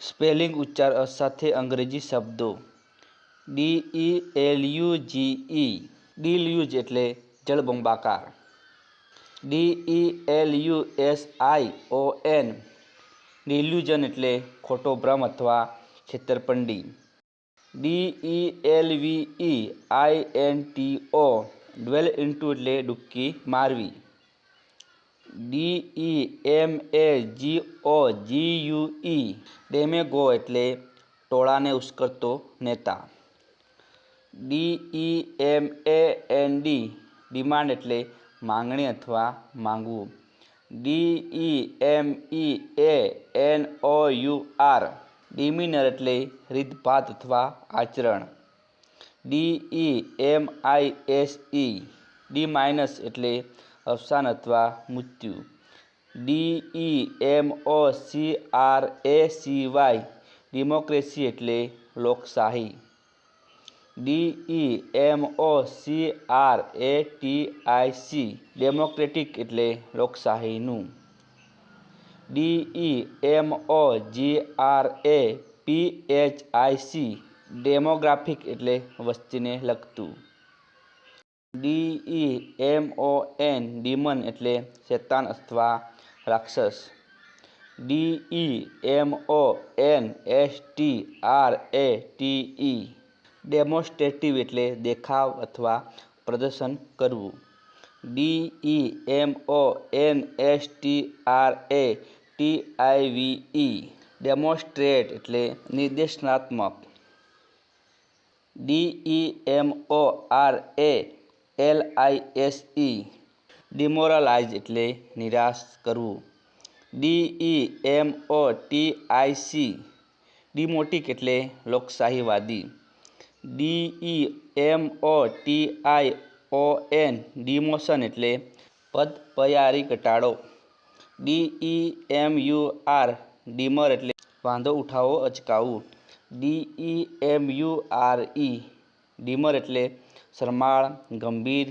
Spelling ઉચ્ચાર સાથે અંગ્રેજી શબ્દો. D E L U G E. Deluge એટલે જળબંબાકાર. D E L U S I O N. Delusion એટલે ખોટો ભ્રમ અથવા છેતરપંડી. D E L V E I N T O. Delve into એટલે ડૂબકી મારવી. ડી ઈ એમ એ જી ઓ જી યુ ઈ ડેમેગો એટલે ટોળાને ઉશ્કરતો નેતા. D E M A N D demand એટલે માંગણી અથવા માંગવું. D E M E A N O U R demeanour એટલે રીતભાત અથવા આચરણ. D E M I S E D minus એટલે અવસાન અથવા મૃત્યુ. D E M O C R A C Y democracy એટલે લોકશાહી. D E M O C R A T I C democratic એટલે લોકશાહીનું. D E M O G R A P H I C demographic એટલે વસ્તીને લગતું. D E M O N daemon એટલે શેતાન અથવા રાક્ષસ. D E M O N S T R A T E demonstrative એટલે દેખાવ અથવા પ્રદર્શન કરવું. D E M O N S T R A T I V E demonstrate એટલે નિર્દેશનાત્મક. D E M O R A L I S E demoralise એટલે નિરાશ કરવું. D E M O T I C demotic એટલે લોકશાહીવાદી. D E M O T I O N demotion એટલે પદપયારી ઘટાડો. D E M U R demur એટલે વાંધો ઉઠાવો, અચકાવવું. D E M U R E demure એટલે શરમાળ ગંભીર